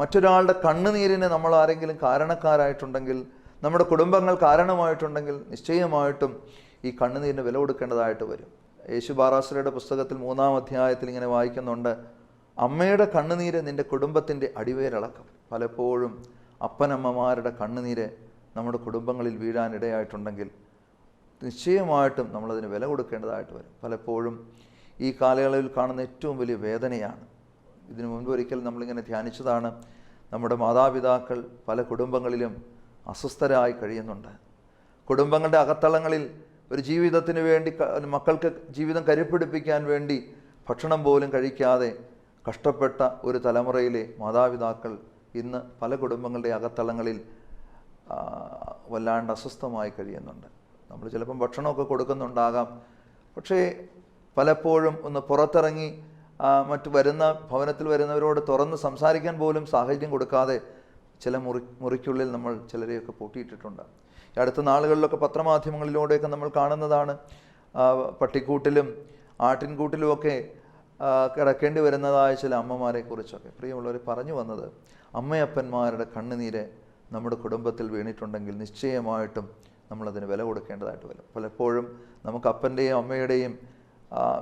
മറ്റൊരാളുടെ കണ്ണുനീരിന് നമ്മൾ ആരെങ്കിലും കാരണക്കാരായിട്ടുണ്ടെങ്കിൽ നമ്മുടെ കുടുംബങ്ങൾ കാരണമായിട്ടുണ്ടെങ്കിൽ നിശ്ചയമായിട്ടും ഈ കണ്ണുനീരിന് വില കൊടുക്കേണ്ടതായിട്ട് വരും. യേശു ബാറാസുരയുടെ പുസ്തകത്തിൽ മൂന്നാം അധ്യായത്തിൽ ഇങ്ങനെ വായിക്കുന്നുണ്ട് അമ്മയുടെ കണ്ണുനീര് നിന്റെ കുടുംബത്തിന്റെ അടിവേരളക്കും. പലപ്പോഴും അപ്പനമ്മമാരുടെ കണ്ണുനീര് നമ്മുടെ കുടുംബങ്ങളിൽ വീഴാനിടയായിട്ടുണ്ടെങ്കിൽ നിശ്ചയമായിട്ടും നമ്മളതിന് വില കൊടുക്കേണ്ടതായിട്ട് വരും. പലപ്പോഴും ഈ കാലയളവിൽ കാണുന്ന ഏറ്റവും വലിയ വേദനയാണ് ഇതിനു മുൻപ് ഒരിക്കൽ നമ്മളിങ്ങനെ ധ്യാനിച്ചതാണ് നമ്മുടെ മാതാപിതാക്കൾ പല കുടുംബങ്ങളിലും അസ്വസ്ഥരായി കഴിയുന്നുണ്ട്. കുടുംബങ്ങളുടെ അകത്തളങ്ങളിൽ ഒരു ജീവിതത്തിന് വേണ്ടി മക്കൾക്ക് ജീവിതം കരുപ്പിടിപ്പിക്കാൻ വേണ്ടി ഭക്ഷണം പോലും കഴിക്കാതെ കഷ്ടപ്പെട്ട ഒരു തലമുറയിലെ മാതാപിതാക്കൾ ഇന്ന് പല കുടുംബങ്ങളുടെ അകത്തളങ്ങളിൽ വല്ലാണ്ട് അസ്വസ്ഥമായി കഴിയുന്നുണ്ട്. നമ്മൾ ചിലപ്പം ഭക്ഷണമൊക്കെ കൊടുക്കുന്നുണ്ടാകാം. പക്ഷേ പലപ്പോഴും ഒന്ന് പുറത്തിറങ്ങി മറ്റു വരുന്ന ഭവനത്തിൽ വരുന്നവരോട് തുറന്ന് സംസാരിക്കാൻ പോലും സാഹചര്യം കൊടുക്കാതെ ചില മുറി മുറിക്കുള്ളിൽ നമ്മൾ ചിലരെയൊക്കെ പൂട്ടിയിട്ടിട്ടുണ്ട്. ഈ അടുത്ത നാളുകളിലൊക്കെ പത്രമാധ്യമങ്ങളിലൂടെയൊക്കെ നമ്മൾ കാണുന്നതാണ് പട്ടിക്കൂട്ടിലും ആട്ടിൻകൂട്ടിലുമൊക്കെ കിടക്കേണ്ടി വരുന്നതായ ചില അമ്മമാരെ കുറിച്ചൊക്കെ പ്രിയമുള്ളവർ പറഞ്ഞു വന്നത് അമ്മയപ്പന്മാരുടെ കണ്ണുനീര് നമ്മുടെ കുടുംബത്തിൽ വീണിട്ടുണ്ടെങ്കിൽ നിശ്ചയമായിട്ടും നമ്മളതിന് വില കൊടുക്കേണ്ടതായിട്ട് വരും. പലപ്പോഴും നമുക്ക് അപ്പന്റെയും അമ്മയുടെയും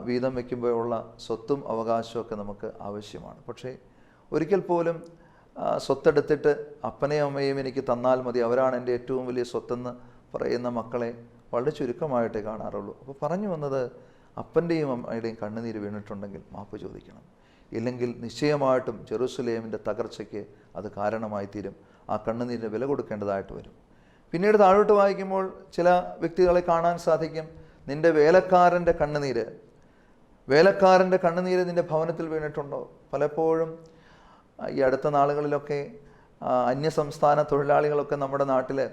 വീതം വയ്ക്കുമ്പോഴുള്ള സ്വത്തും അവകാശവും ഒക്കെ നമുക്ക് ആവശ്യമാണ്. പക്ഷേ ഒരിക്കൽ പോലും സ്വത്തെടുത്തിട്ട് അപ്പനെയും അമ്മയും എനിക്ക് തന്നാൽ മതി. അവരാണ് എന്റെ ഏറ്റവും വലിയ സ്വത്തെന്ന് പറയുന്ന മക്കളെ വളരെ ചുരുക്കമായിട്ടേ കാണാറുള്ളൂ. അപ്പോൾ പറഞ്ഞു വന്നത് അപ്പന്റെയും അമ്മയുടെയും കണ്ണുനീര് വീണിട്ടുണ്ടെങ്കിൽ മാപ്പ് ചോദിക്കണം. ഇല്ലെങ്കിൽ നിശ്ചയമായിട്ടും ജെറൂസലേമിന്റെ തകർച്ചയ്ക്ക് അത് കാരണമായി തീരും. ആ കണ്ണുനീരിന് വില കൊടുക്കേണ്ടതായിട്ട് വരും. പിന്നീട് താഴോട്ട് വായിക്കുമ്പോൾ ചില വ്യക്തികളെ കാണാൻ സാധിക്കും. നിന്റെ വേലക്കാരന്റെ കണ്ണുനീര്. വേലക്കാരന്റെ കണ്ണുനീര് നിന്റെ ഭവനത്തിൽ വീണിട്ടുണ്ടോ? പലപ്പോഴും ഈ അടുത്ത നാളുകളിലൊക്കെ അന്യസംസ്ഥാന തൊഴിലാളികളൊക്കെ നമ്മുടെ നാട്ടിൽ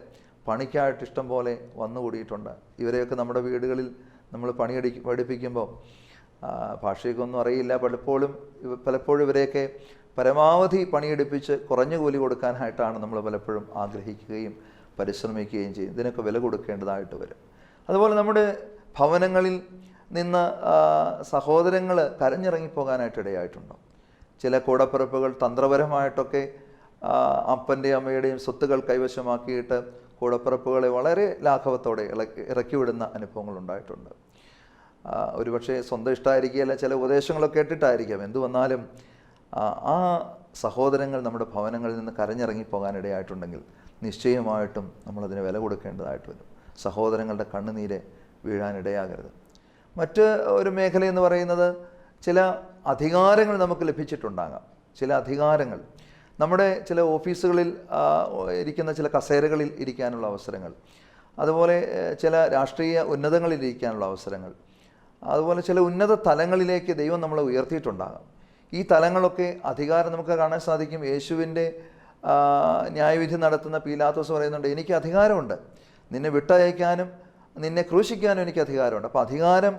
പണിക്കായിട്ട് ഇഷ്ടം പോലെ വന്നുകൂടിയിട്ടുണ്ട് ഇവരെയൊക്കെ നമ്മുടെ വീടുകളിൽ നമ്മൾ പണിയടി പഠിപ്പിക്കുമ്പോൾ ഭാഷയൊക്കെ അറിയില്ല. പലപ്പോഴും പലപ്പോഴും ഇവരെയൊക്കെ പരമാവധി പണിയെടുപ്പിച്ച് കുറഞ്ഞ കൂലി കൊടുക്കാനായിട്ടാണ് നമ്മൾ പലപ്പോഴും ആഗ്രഹിക്കുകയും പരിശ്രമിക്കുകയും ചെയ്യും. ഇതിനൊക്കെ വില കൊടുക്കേണ്ടതായിട്ട് വരും. അതുപോലെ നമ്മുടെ ഭവനങ്ങളിൽ നിന്ന് സഹോദരങ്ങൾ കരഞ്ഞിറങ്ങിപ്പോകാനായിട്ട് ഇടയായിട്ടുണ്ടോ ചില കൂടപ്പിറപ്പുകൾ തന്ത്രപരമായിട്ടൊക്കെ അപ്പന്റെ അമ്മയുടെയും സ്വത്തുകൾ കൈവശമാക്കിയിട്ട് കൂടപ്പിറപ്പുകളെ വളരെ ലാഘവത്തോടെ ഇളക്കി ഇറക്കി വിടുന്ന അനുഭവങ്ങൾ ഉണ്ടായിട്ടുണ്ട്. ഒരുപക്ഷെ സ്വന്തം ഇഷ്ടമായിരിക്കുകയല്ല ചില ഉപദേശങ്ങളൊക്കെ കേട്ടിട്ടായിരിക്കാം. എന്തു വന്നാലും ആ, സഹോദരങ്ങൾ നമ്മുടെ ഭവനങ്ങളിൽ നിന്ന് കരഞ്ഞിറങ്ങി പോകാനിടയായിട്ടുണ്ടെങ്കിൽ നിശ്ചയമായിട്ടും നമ്മളതിന് വില കൊടുക്കേണ്ടതായിട്ട് വരും. സഹോദരങ്ങളുടെ കണ്ണുനീര് വീഴാനിടയാകരുത്. മറ്റ് ഒരു മേഖല എന്ന് പറയുന്നത് ചില അധികാരങ്ങൾ നമുക്ക് ലഭിച്ചിട്ടുണ്ടാകാം. ചില അധികാരങ്ങൾ. നമ്മുടെ ചില ഓഫീസുകളിൽ ഇരിക്കുന്ന ചില കസേരകളിൽ ഇരിക്കാനുള്ള അവസരങ്ങൾ. അതുപോലെ ചില രാഷ്ട്രീയ ഉന്നതങ്ങളിൽ ഇരിക്കാനുള്ള അവസരങ്ങൾ. അതുപോലെ ചില ഉന്നത തലങ്ങളിലേക്ക് ദൈവം നമ്മളെ ഉയർത്തിയിട്ടുണ്ടാകാം. ഈ തലങ്ങളൊക്കെ അധികാരം നമുക്ക് കാണാൻ സാധിക്കും. യേശുവിന്റെ ന്യായവിധി നടത്തുന്ന പീലാത്തോസ് പറയുന്നുണ്ട് എനിക്ക് അധികാരമുണ്ട്. നിന്നെ വിട്ടയക്കാനും നിന്നെ ക്രൂശിക്കാനും എനിക്ക് അധികാരമുണ്ട്. അപ്പോൾ അധികാരം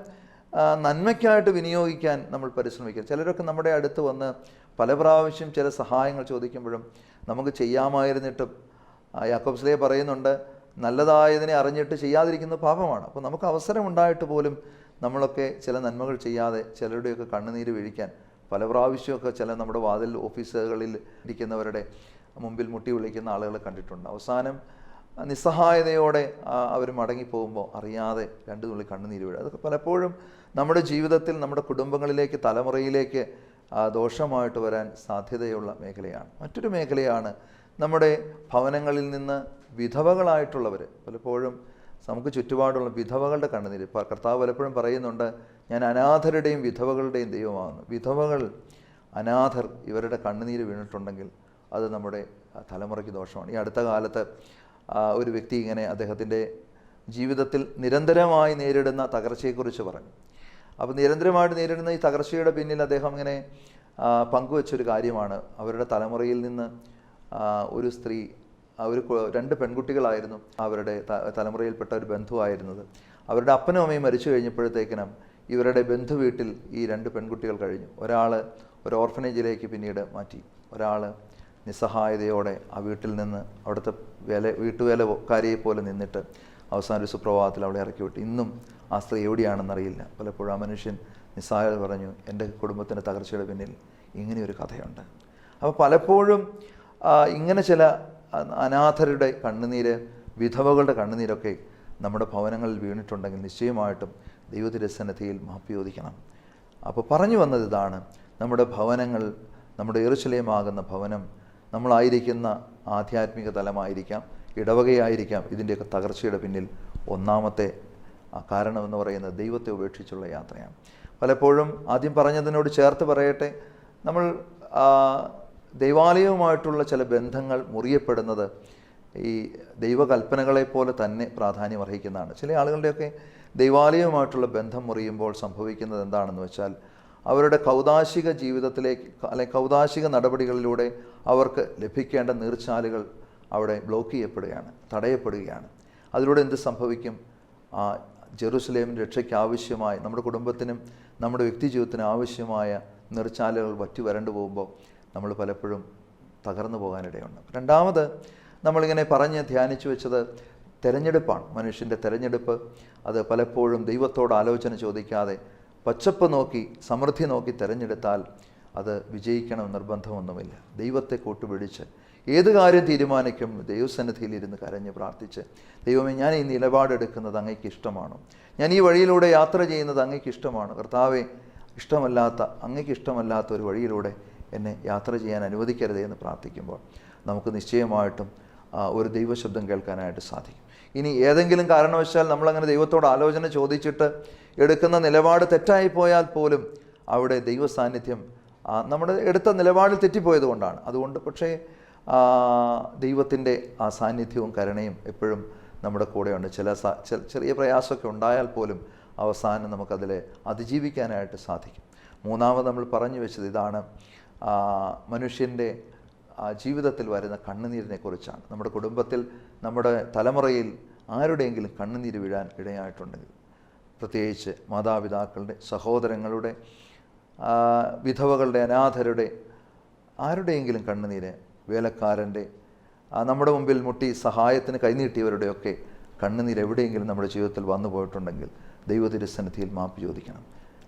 നന്മയ്ക്കായിട്ട് വിനിയോഗിക്കാൻ നമ്മൾ പരിശ്രമിക്കുക ചിലരൊക്കെ നമ്മുടെ അടുത്ത് വന്ന് പല പ്രാവശ്യം ചില സഹായങ്ങൾ ചോദിക്കുമ്പോഴും നമുക്ക് ചെയ്യാമായിരുന്നിട്ടും യാക്കോബ്സ്ലേ പറയുന്നുണ്ട് നല്ലതായതിനെ അറിഞ്ഞിട്ട് ചെയ്യാതിരിക്കുന്ന പാപമാണ്. അപ്പോൾ നമുക്ക് അവസരം ഉണ്ടായിട്ട് പോലും നമ്മളൊക്കെ ചില നന്മകൾ ചെയ്യാതെ ചിലരുടെയൊക്കെ കണ്ണുനീര് വീഴിക്കാൻ പല പ്രാവശ്യമൊക്കെ ചില നമ്മുടെ വാതിൽ ഓഫീസുകളിൽ ഇരിക്കുന്നവരുടെ മുമ്പിൽ മുട്ടി വിളിക്കുന്ന ആളുകളെ കണ്ടിട്ടുണ്ട്. അവസാനം നിസ്സഹായതയോടെ അവർ മടങ്ങിപ്പോകുമ്പോൾ അറിയാതെ രണ്ടു തുള്ളി കണ്ണുനീര് വീഴും. അതൊക്കെ പലപ്പോഴും നമ്മുടെ ജീവിതത്തിൽ നമ്മുടെ കുടുംബങ്ങളിലേക്ക് തലമുറയിലേക്ക് ദോഷമായിട്ട് വരാൻ സാധ്യതയുള്ള മേഖലയാണ്. മറ്റൊരു മേഖലയാണ് നമ്മുടെ ഭവനങ്ങളിൽ നിന്ന് വിധവകളായിട്ടുള്ളവർ പലപ്പോഴും നമുക്ക് ചുറ്റുപാടുള്ള വിധവകളുടെ കണ്ണുനീര്. കർത്താവ് പലപ്പോഴും പറയുന്നുണ്ട് ഞാൻ അനാഥരുടെയും വിധവകളുടെയും ദൈവമാകുന്നു. വിധവകൾ അനാഥർ ഇവരുടെ കണ്ണുനീര് വീണിട്ടുണ്ടെങ്കിൽ അത് നമ്മുടെ തലമുറയ്ക്ക് ദോഷമാണ്. ഈ അടുത്ത കാലത്ത് ഒരു വ്യക്തി ഇങ്ങനെ അദ്ദേഹത്തിന്റെ ജീവിതത്തിൽ നിരന്തരമായി നേരിടുന്ന തകർച്ചയെക്കുറിച്ച് പറഞ്ഞു. അപ്പോൾ നിരന്തരമായിട്ട് നേരിടുന്ന ഈ തകർച്ചയുടെ പിന്നിൽ അദ്ദേഹം ഇങ്ങനെ പങ്കുവച്ചൊരു കാര്യമാണ്. അവരുടെ തലമുറയിൽ നിന്ന് ഒരു സ്ത്രീ ഒരു രണ്ട് പെൺകുട്ടികളായിരുന്നു അവരുടെ തലമുറയിൽപ്പെട്ട ഒരു ബന്ധുവായിരുന്നത്. അവരുടെ അപ്പനും അമ്മയും മരിച്ചു കഴിഞ്ഞപ്പോഴത്തേക്കിനും ഇവരുടെ ബന്ധു വീട്ടിൽ ഈ രണ്ട് പെൺകുട്ടികൾ കഴിഞ്ഞു. ഒരാൾ ഒരു ഓർഫനേജിലേക്ക് പിന്നീട് മാറ്റി. ഒരാൾ നിസ്സഹായതയോടെ ആ വീട്ടിൽ നിന്ന് അവിടുത്തെ വേല വീട്ടുവേലക്കാരിയെ പോലെ നിന്നിട്ട് അവസാന ഒരു സുപ്രഭാതത്തിൽ അവളെ ഇറക്കി വിട്ടു. ഇന്നും ആ സ്ത്രീ എവിടെയാണെന്നറിയില്ല. പലപ്പോഴും ആ മനുഷ്യൻ നിസ്സായ പറഞ്ഞു എന്റെ കുടുംബത്തിന്റെ തകർച്ചയുടെ പിന്നിൽ ഇങ്ങനെയൊരു കഥയുണ്ട്. അപ്പോൾ പലപ്പോഴും ഇങ്ങനെ ചില അനാഥരുടെ കണ്ണുനീര് വിധവകളുടെ കണ്ണുനീരൊക്കെ നമ്മുടെ ഭവനങ്ങളിൽ വീണിട്ടുണ്ടെങ്കിൽ നിശ്ചയമായിട്ടും ദൈവത്തിരസന്നതിയിൽ മാപ്പി ചോദിക്കണം. അപ്പോൾ പറഞ്ഞു വന്നത് ഇതാണ് നമ്മുടെ ഭവനങ്ങൾ നമ്മുടെ എറുശലേമാകുന്ന ഭവനം നമ്മളായിരിക്കുന്ന ആധ്യാത്മിക തലമായിരിക്കാം ഇടവകയായിരിക്കാം ഇതിന്റെയൊക്കെ തകർച്ചയുടെ പിന്നിൽ ഒന്നാമത്തെ കാരണമെന്ന് പറയുന്നത് ദൈവത്തെ ഉപേക്ഷിച്ചുള്ള യാത്രയാണ്. പലപ്പോഴും ആദ്യം പറഞ്ഞതിനോട് ചേർത്ത് പറയട്ടെ നമ്മൾ ദൈവാലയവുമായിട്ടുള്ള ചില ബന്ധങ്ങൾ മുറിയപ്പെടുന്നത് ഈ ദൈവകൽപ്പനകളെ പോലെ തന്നെ പ്രാധാന്യം അർഹിക്കുന്നതാണ്. ചില ആളുകളുടെയൊക്കെ ദൈവാലയവുമായിട്ടുള്ള ബന്ധം മുറിയുമ്പോൾ സംഭവിക്കുന്നത് എന്താണെന്ന് വെച്ചാൽ അവരുടെ കൗതാശിക ജീവിതത്തിലേക്ക് അല്ലെങ്കിൽ കൗതാശിക നടപടികളിലൂടെ അവർക്ക് ലഭിക്കേണ്ട നീർച്ചാലുകൾ അവിടെ ബ്ലോക്ക് ചെയ്യപ്പെടുകയാണ് തടയപ്പെടുകയാണ്. അതിലൂടെ എന്ത് സംഭവിക്കും? ജെറുസലേമിന്റെ രക്ഷയ്ക്ക് ആവശ്യമായ നമ്മുടെ കുടുംബത്തിനും നമ്മുടെ വ്യക്തി ജീവിതത്തിനും ആവശ്യമായ നീർച്ചാലുകൾ വറ്റി വരണ്ടു പോകുമ്പോൾ നമ്മൾ പലപ്പോഴും തകർന്നു പോകാനിടയുണ്ട്. രണ്ടാമത് നമ്മളിങ്ങനെ പറഞ്ഞ് ധ്യാനിച്ചു വെച്ചത് തിരഞ്ഞെടുപ്പാണ്. മനുഷ്യന്റെ തിരഞ്ഞെടുപ്പ് അത് പലപ്പോഴും ദൈവത്തോട് ആലോചന ചോദിക്കാതെ പച്ചപ്പ് നോക്കി സമൃദ്ധി നോക്കി തിരഞ്ഞെടുത്താൽ അത് വിജയിക്കണം നിർബന്ധമൊന്നുമില്ല. ദൈവത്തെ കൂട്ടുപിടിച്ച് ഏത് കാര്യം തീരുമാനിക്കും? ദൈവസന്നിധിയിൽ ഇരുന്ന് കരഞ്ഞ് പ്രാർത്ഥിച്ച് ദൈവമേ ഞാൻ ഈ നിലപാടെടുക്കുന്നത് അങ്ങേക്ക് ഇഷ്ടമാണ്? ഞാൻ ഈ വഴിയിലൂടെ യാത്ര ചെയ്യുന്നത് അങ്ങേക്ക് ഇഷ്ടമാണ്? കർത്താവെ ഇഷ്ടമല്ലാത്ത അങ്ങേക്ക് ഇഷ്ടമല്ലാത്ത ഒരു വഴിയിലൂടെ എന്നെ യാത്ര ചെയ്യാൻ അനുവദിക്കരുതേ എന്ന് പ്രാർത്ഥിക്കുമ്പോൾ നമുക്ക് നിശ്ചയമായിട്ടും ഒരു ദൈവശബ്ദം കേൾക്കാനായിട്ട് സാധിക്കും. ഇനി ഏതെങ്കിലും കാരണവശാൽ നമ്മളങ്ങനെ ദൈവത്തോട് ആലോചന ചോദിച്ചിട്ട് എടുക്കുന്ന നിലപാട് തെറ്റായി പോയാൽ പോലും അവിടെ ദൈവ നമ്മുടെ എടുത്ത നിലപാടിൽ തെറ്റിപ്പോയത് കൊണ്ടാണ്. അതുകൊണ്ട് പക്ഷേ ദൈവത്തിന്റെ ആ സാന്നിധ്യവും കരുണയും എപ്പോഴും നമ്മുടെ കൂടെയുണ്ട്. ചില ചെറിയ പ്രയാസമൊക്കെ ഉണ്ടായാൽ പോലും അവസാനം നമുക്കതിൽ അതിജീവിക്കാനായിട്ട് സാധിക്കും. മൂന്നാമത് നമ്മൾ പറഞ്ഞു വെച്ചത് ഇതാണ് മനുഷ്യന്റെ ജീവിതത്തിൽ വരുന്ന കണ്ണുനീരിനെ കുറിച്ചാണ് നമ്മുടെ കുടുംബത്തിൽ നമ്മുടെ തലമുറയിൽ ആരുടെയെങ്കിലും കണ്ണുനീര് വീഴാൻ ഇടയായിട്ടുണ്ടെങ്കിൽ പ്രത്യേകിച്ച് മാതാപിതാക്കളുടെ സഹോദരങ്ങളുടെ വിധവകളുടെ അനാഥരുടെ ആരുടെയെങ്കിലും കണ്ണുനീര് വേലക്കാരന്റെ നമ്മുടെ മുമ്പിൽ മുട്ടി സഹായത്തിന് കൈനീട്ടിയവരുടെയൊക്കെ കണ്ണുനീര് എവിടെയെങ്കിലും നമ്മുടെ ജീവിതത്തിൽ വന്നു പോയിട്ടുണ്ടെങ്കിൽ ദൈവതിരുസന്നിധിയിൽ മാപ്പ് ചോദിക്കണം.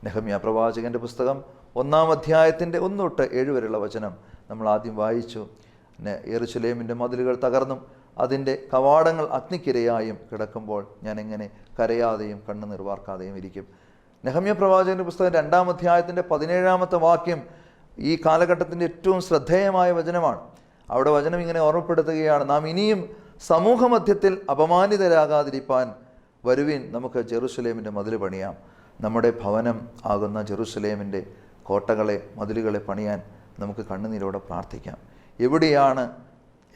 നെഹമ്യ പ്രവാചകന്റെ പുസ്തകം ഒന്നാം അധ്യായത്തിന്റെ ഒന്ന് തൊട്ട് വരെയുള്ള വചനം നമ്മൾ ആദ്യം വായിച്ചു. യെരൂശലേമിന്റെ മതിലുകൾ തകർന്നും അതിന്റെ കവാടങ്ങൾ അഗ്നിക്കിരയായും കിടക്കുമ്പോൾ ഞാൻ എങ്ങനെ കരയാതെയും കണ്ണു നിർവാർക്കാതെയും ഇരിക്കും. നെഹമ്യ പ്രവാചകന്റെ പുസ്തകം രണ്ടാം അധ്യായത്തിന്റെ പതിനേഴാമത്തെ വാക്യം ഈ കാലഘട്ടത്തിന്റെ ഏറ്റവും ശ്രദ്ധേയമായ വചനമാണ്. അവിടെ വചനം ഇങ്ങനെ ഓർമ്മപ്പെടുത്തുകയാണ് നാം ഇനിയും സമൂഹമധ്യത്തിൽ അപമാനിതരാകാതിരിക്കാൻ വരുവിൻ നമുക്ക് ജെറുസലേമിന്റെ മതിൽ പണിയാം. നമ്മുടെ ഭവനം ആകുന്ന ജെറുസലേമിന്റെ കോട്ടകളെ മതിലുകളെ പണിയാൻ നമുക്ക് കണ്ണുനീരോടെ പ്രാർത്ഥിക്കാം. എവിടെയാണ്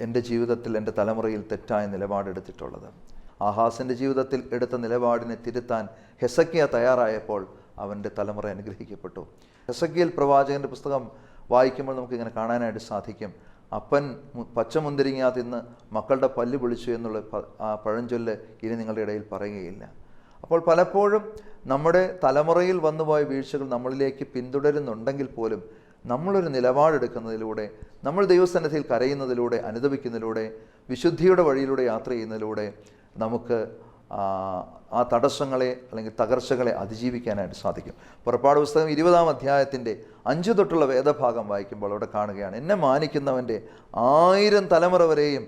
എന്റെ ജീവിതത്തിൽ എന്റെ തലമുറയിൽ തെറ്റായ നിലപാടെടുത്തിട്ടുള്ളത്? ആഹാസിന്റെ ജീവിതത്തിൽ എടുത്ത നിലപാടിനെ തിരുത്താൻ ഹെസക്കിയ തയ്യാറായപ്പോൾ അവന്റെ തലമുറ അനുഗ്രഹിക്കപ്പെട്ടു. ഹെസക്കിയൽ പ്രവാചകന്റെ പുസ്തകം വായിക്കുമ്പോൾ നമുക്കിങ്ങനെ കാണാനായിട്ട് സാധിക്കും. അപ്പൻ പച്ചമുന്തിരിങ്ങ തിന്ന് മക്കളുടെ പല്ല് വിളിച്ചു എന്നുള്ള ആ പഴഞ്ചൊല്ല് ഇനി നിങ്ങളുടെ ഇടയിൽ പറയുകയില്ല. അപ്പോൾ പലപ്പോഴും നമ്മുടെ തലമുറയിൽ വന്നുപോയ വീഴ്ചകൾ നമ്മളിലേക്ക് പിന്തുടരുന്നുണ്ടെങ്കിൽ പോലും നമ്മളൊരു നിലപാടെടുക്കുന്നതിലൂടെ നമ്മൾ ദൈവസന്നിധിയിൽ കരയുന്നതിലൂടെ അനുദപിക്കുന്നതിലൂടെ വിശുദ്ധിയുടെ വഴിയിലൂടെ യാത്ര ചെയ്യുന്നതിലൂടെ നമുക്ക് ആ, തടസ്സങ്ങളെ അല്ലെങ്കിൽ തകർച്ചകളെ അതിജീവിക്കാനായിട്ട് സാധിക്കും. പുറപ്പാട് പുസ്തകം ഇരുപതാം അധ്യായത്തിന്റെ അഞ്ചു തൊട്ടുള്ള വേദഭാഗം വായിക്കുമ്പോൾ അവിടെ കാണുകയാണ് എന്നെ മാനിക്കുന്നവന്റെ ആയിരം തലമുറ വരെയും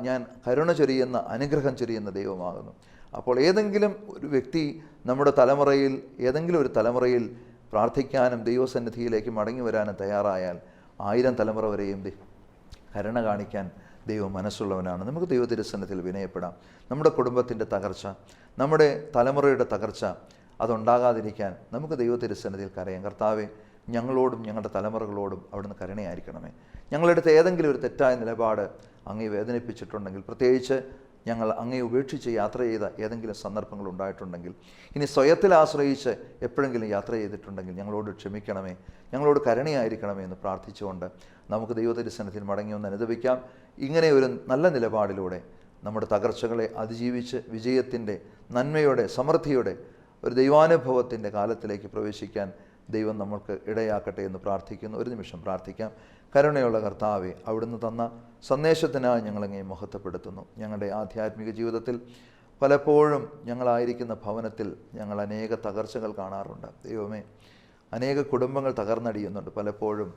ഞാൻ കരുണ ചൊരിയുന്ന അനുഗ്രഹം ചൊരിയുന്ന ദൈവമാകുന്നു. അപ്പോൾ ഏതെങ്കിലും ഒരു വ്യക്തി നമ്മുടെ തലമുറയിൽ ഏതെങ്കിലും ഒരു തലമുറയിൽ പ്രാർത്ഥിക്കാനും ദൈവസന്നിധിയിലേക്ക് മടങ്ങി വരാനും തയ്യാറായാൽ ആയിരം തലമുറ വരെയും കരുണ കാണിക്കാൻ ദൈവം മനസ്സുള്ളവനാണ്. നമുക്ക് ദൈവതിരസനത്തിൽ വിനയപ്പെടാം. നമ്മുടെ കുടുംബത്തിന്റെ തകർച്ച നമ്മുടെ തലമുറയുടെ തകർച്ച അതുണ്ടാകാതിരിക്കാൻ നമുക്ക് ദൈവതിരസനത്തിൽ കരയാം. കർത്താവെ ഞങ്ങളോടും ഞങ്ങളുടെ തലമുറകളോടും അവിടുന്ന് കരുണയായിരിക്കണമേ. ഞങ്ങളെടുത്ത് ഏതെങ്കിലും ഒരു തെറ്റായ നിലപാട് അങ്ങേ വേദനിപ്പിച്ചിട്ടുണ്ടെങ്കിൽ പ്രത്യേകിച്ച് ഞങ്ങൾ അങ്ങേ ഉപേക്ഷിച്ച് യാത്ര ചെയ്ത ഏതെങ്കിലും സന്ദർഭങ്ങൾ ഉണ്ടായിട്ടുണ്ടെങ്കിൽ ഇനി സ്വയത്തിൽ ആശ്രയിച്ച് എപ്പോഴെങ്കിലും യാത്ര ചെയ്തിട്ടുണ്ടെങ്കിൽ ഞങ്ങളോട് ക്ഷമിക്കണമേ ഞങ്ങളോട് കരുണയായിരിക്കണമേ എന്ന് പ്രാർത്ഥിച്ചുകൊണ്ട് നമുക്ക് സന്നിധിയിൽ മടങ്ങി ഒന്ന് അനുദപിക്കാം. ഇങ്ങനെ ഒരു നല്ല നിലപാടിലൂടെ നമ്മുടെ തകർച്ചകളെ അതിജീവിച്ച് വിജയത്തിന്റെ നന്മയുടെ സമൃദ്ധിയുടെ ഒരു ദൈവാനുഭവത്തിന്റെ കാലത്തിലേക്ക് പ്രവേശിക്കാൻ ദൈവം നമ്മൾക്ക് ഇടയാക്കട്ടെ എന്ന് പ്രാർത്ഥിക്കുന്നു. ഒരു നിമിഷം പ്രാർത്ഥിക്കാം. കരുണയുള്ള കർത്താവെ അവിടുന്ന് തന്ന സന്ദേശത്തിനായി ഞങ്ങളങ്ങേ മഹത്വപ്പെടുത്തുന്നു. ഞങ്ങളുടെ ആധ്യാത്മിക ജീവിതത്തിൽ പലപ്പോഴും ഞങ്ങളായിരിക്കുന്ന ഭവനത്തിൽ ഞങ്ങൾ അനേക തകർച്ചകൾ കാണാറുണ്ട്. ദൈവമേ അനേക കുടുംബങ്ങൾ തകർന്നടിയുന്നുണ്ട്. പലപ്പോഴും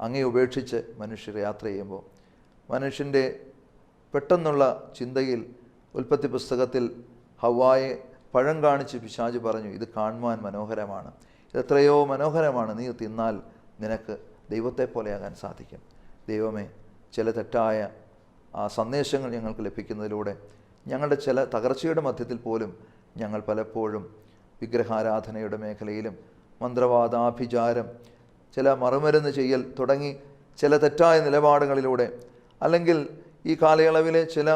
അങ്ങേ ഉപേക്ഷിച്ച് മനുഷ്യർ യാത്ര ചെയ്യുമ്പോൾ മനുഷ്യന്റെ പെട്ടെന്നുള്ള ചിന്തയിൽ ഉൽപ്പത്തി പുസ്തകത്തിൽ ഹവായെ പഴം കാണിച്ച് പിശാജ് പറഞ്ഞു ഇത് കാണുവാൻ മനോഹരമാണ്. എത്രയോ മനോഹരമാണ് നീ തിന്നാൽ നിനക്ക് ദൈവത്തെ പോലെയാകാൻ സാധിക്കും. ദൈവമേ ചില തെറ്റായ ആ സന്ദേശങ്ങൾ ഞങ്ങൾക്ക് ലഭിക്കുന്നതിലൂടെ ഞങ്ങളുടെ ചില തകർച്ചയുടെ മധ്യത്തിൽ പോലും ഞങ്ങൾ പലപ്പോഴും വിഗ്രഹാരാധനയുടെ മേഖലയിലും മന്ത്രവാദാഭിചാരം ചില മറുമരുന്ന് ചെയ്യൽ തുടങ്ങി ചില തെറ്റായ നിലപാടുകളിലൂടെ അല്ലെങ്കിൽ ഈ കാലയളവിലെ ചില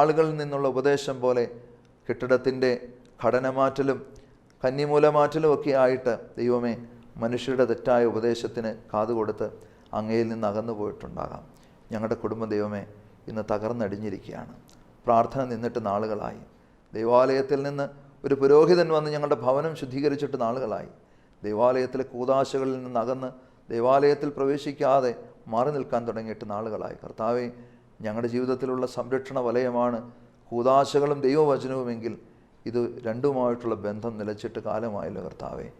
ആളുകളിൽ നിന്നുള്ള ഉപദേശം പോലെ കെട്ടിടത്തിന്റെ ഘടന മാറ്റലും കന്നിമൂല മാറ്റലും ഒക്കെ ആയിട്ട് ദൈവമേ മനുഷ്യരുടെ തെറ്റായ ഉപദേശത്തിന് കാതുകൊടുത്ത് അങ്ങയിൽ നിന്ന് അകന്നു പോയിട്ടുണ്ടാകാം ഞങ്ങളുടെ കുടുംബ ദൈവമേ ഇന്ന് തകർന്നടിഞ്ഞിരിക്കുകയാണ്. പ്രാർത്ഥന നിന്നിട്ട് നാളുകളായി. ദൈവാലയത്തിൽ നിന്ന് ഒരു പുരോഹിതൻ വന്ന് ഞങ്ങളുടെ ഭവനം ശുദ്ധീകരിച്ചിട്ട് നാളുകളായി. ദൈവാലയത്തിലെ കൂതാശകളിൽ നിന്ന് അകന്ന് ദൈവാലയത്തിൽ പ്രവേശിക്കാതെ മാറി നിൽക്കാൻ തുടങ്ങിയിട്ട് നാളുകളായി. കർത്താവെ ഞങ്ങളുടെ ജീവിതത്തിലുള്ള സംരക്ഷണ വലയമാണ് കൂതാശകളും ദൈവവചനവുമെങ്കിൽ ഇത് രണ്ടുമായിട്ടുള്ള ബന്ധം നിലച്ചിട്ട് കാലമായല്ലോ കർത്താവേ.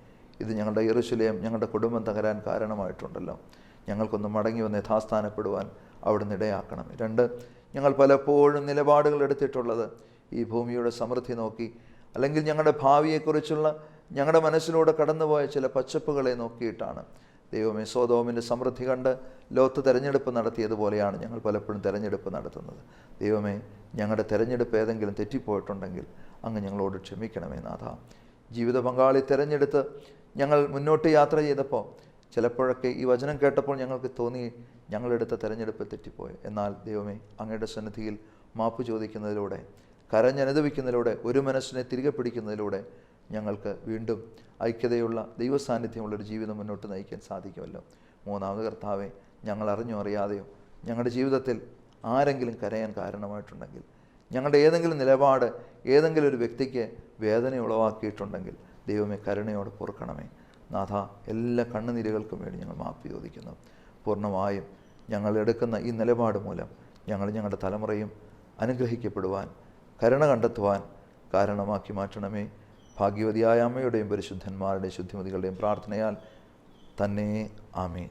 ഇത് ഞങ്ങളുടെ ഇറുശുലയം ഞങ്ങളുടെ കുടുംബം തകരാൻ കാരണമായിട്ടുണ്ടല്ലോ. ഞങ്ങൾക്കൊന്ന് മടങ്ങി വന്ന് യഥാസ്ഥാനപ്പെടുവാൻ അവിടെ ഇടയാക്കണം. രണ്ട് ഞങ്ങൾ പലപ്പോഴും നിലപാടുകൾ എടുത്തിട്ടുള്ളത് ഈ ഭൂമിയുടെ സമൃദ്ധി നോക്കി അല്ലെങ്കിൽ ഞങ്ങളുടെ ഭാവിയെക്കുറിച്ചുള്ള ഞങ്ങളുടെ മനസ്സിലൂടെ കടന്നുപോയ ചില പച്ചപ്പുകളെ നോക്കിയിട്ടാണ്. ദൈവമേ സോതോമിന്റെ സമൃദ്ധി കണ്ട് ലോത്ത് തെരഞ്ഞെടുപ്പ് നടത്തിയതുപോലെയാണ് ഞങ്ങൾ പലപ്പോഴും തെരഞ്ഞെടുപ്പ് നടത്തുന്നത്. ദൈവമേ ഞങ്ങളുടെ തെരഞ്ഞെടുപ്പ് ഏതെങ്കിലും തെറ്റിപ്പോയിട്ടുണ്ടെങ്കിൽ അങ്ങ് ഞങ്ങളോട് ക്ഷമിക്കണമേ നാഥ. ജീവിത പങ്കാളി തിരഞ്ഞെടുത്ത് ഞങ്ങൾ മുന്നോട്ട് യാത്ര ചെയ്തപ്പോൾ ചിലപ്പോഴൊക്കെ ഈ വചനം കേട്ടപ്പോൾ ഞങ്ങൾക്ക് തോന്നി ഞങ്ങളെടുത്ത തിരഞ്ഞെടുപ്പ് തെറ്റിപ്പോയി. എന്നാൽ ദൈവമേ അങ്ങയുടെ സന്നിധിയിൽ മാപ്പ് ചോദിക്കുന്നതിലൂടെ കരഞ്ഞനുദവിക്കുന്നതിലൂടെ ഒരു മനസ്സിനെ തിരികെ പിടിക്കുന്നതിലൂടെ ഞങ്ങൾക്ക് വീണ്ടും ഐക്യതയുള്ള ദൈവസാന്നിധ്യമുള്ളൊരു ജീവിതം മുന്നോട്ട് നയിക്കാൻ സാധിക്കുമല്ലോ. മൂന്നാമത് കർത്താവെ ഞങ്ങൾ അറിഞ്ഞോ അറിയാതെയോ ഞങ്ങളുടെ ജീവിതത്തിൽ ആരെങ്കിലും കരയാൻ കാരണമായിട്ടുണ്ടെങ്കിൽ ഞങ്ങളുടെ ഏതെങ്കിലും നിലപാട് ഏതെങ്കിലും ഒരു വ്യക്തിക്ക് വേദന ഉളവാക്കിയിട്ടുണ്ടെങ്കിൽ ദൈവമേ കരുണയോടെ പൊറുക്കണമേ. നാഥ എല്ലാ കണ്ണുനീരുകൾക്കും വേണ്ടി ഞങ്ങൾ മാപ്പ് ചോദിക്കുന്നു. പൂർണമായും ഞങ്ങൾ എടുക്കുന്ന ഈ നിലപാട് മൂലം ഞങ്ങൾ ഞങ്ങളുടെ തലമുറയും അനുഗ്രഹിക്കപ്പെടുവാൻ കരുണ കണ്ടെത്തുവാൻ കാരണമാക്കി മാറ്റണമേ. ഭാഗ്യവതിയായ അമ്മയുടെയും പരിശുദ്ധന്മാരുടെയും ശുദ്ധിമതികളുടെയും പ്രാർത്ഥനയാൽ തന്നെ ആമീൻ.